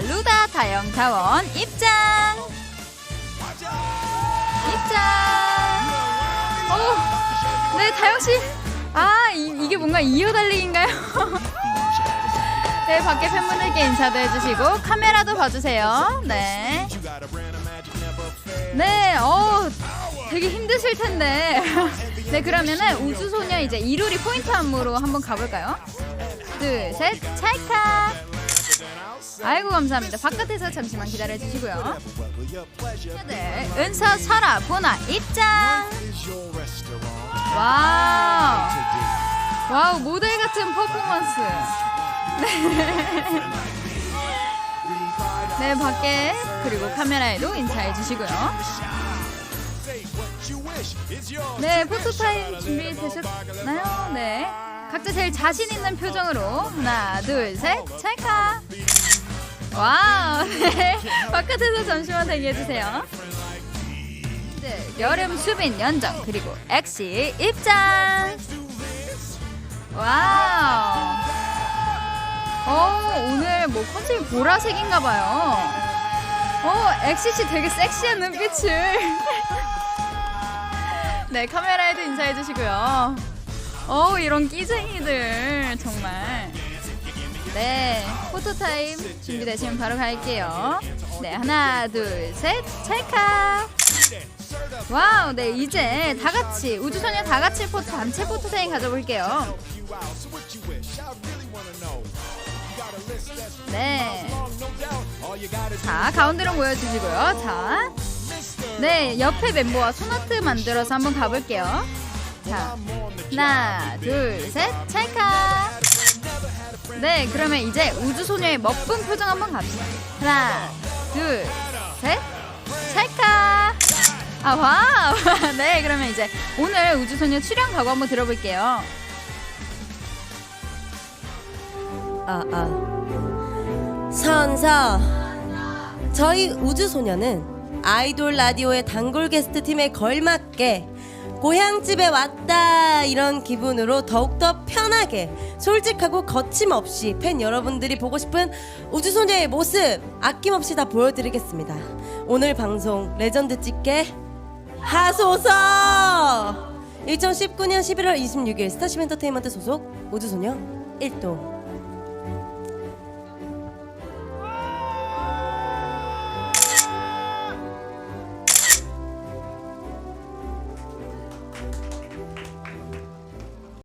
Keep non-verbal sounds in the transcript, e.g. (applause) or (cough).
루다 다영타원 입장. 입장. 오, 네 다영 씨. 아 이, 이게 뭔가 이어 달리기인가요? (laughs) 네 밖에 팬분들께 인사도 해주시고 카메라도 봐주세요. 네. 네, 어 되게 힘드실 텐데. (laughs) 네 그러면은 우주소녀 이제 이루리 포인트 안무로 한번 가볼까요? 둘, 셋, 찰칵. 아이고 감사합니다. 바깥에서 잠시만 기다려 주시고요. 네, 은서, 설아, 보나 입장. 와우, 와우 모델 같은 퍼포먼스. 네. 네 밖에 그리고 카메라에도 인사해 주시고요. 네 포토타임 준비 되셨나요? 네 각자 제일 자신 있는 표정으로 하나 둘 셋 찰칵 와우 (laughs) 네. 바깥에서 잠시만 대기해 주세요. 네 여름 수빈 연정 그리고 엑시 입장. 와우. 어 오늘 뭐 컨셉이 보라색인가 봐요. 어 엑시 씨 되게 섹시한 눈빛을. (laughs) 네 카메라에도 인사해 주시고요. 어 이런 끼쟁이들 정말. 네 포토 타임 준비되시면 바로 갈게요. 네 하나 둘 셋 찰칵. 와우 네 이제 다 같이 우주소녀 다 같이 포토 단체 포토 타임 가져볼게요. 네. 자 가운데로 모여주시고요. 자. 네, 옆에 멤버와 손아트 만들어서 한번 가볼게요. 자, 하나, 둘, 셋, 찰칵. 네, 그러면 이제 우주소녀의 멋쁜 표정 한번 갑시다. 하나, 둘, 셋, 찰칵. 아, 와우. (laughs) 네, 그러면 이제 오늘 우주소녀 출연 각오 한번 들어볼게요. 아, 아. 선서. 저희 우주소녀는 아이돌 라디오의 단골 게스트 팀에 걸맞게 고향집에 왔다 이런 기분으로 더욱더 편하게 솔직하고 거침없이 팬 여러분들이 보고 싶은 우주소녀의 모습 아낌없이 다 보여드리겠습니다. 오늘 방송 레전드 찍게 하소서 2019년 11월 26일 스타쉽 엔터테인먼트 소속 우주소녀 1동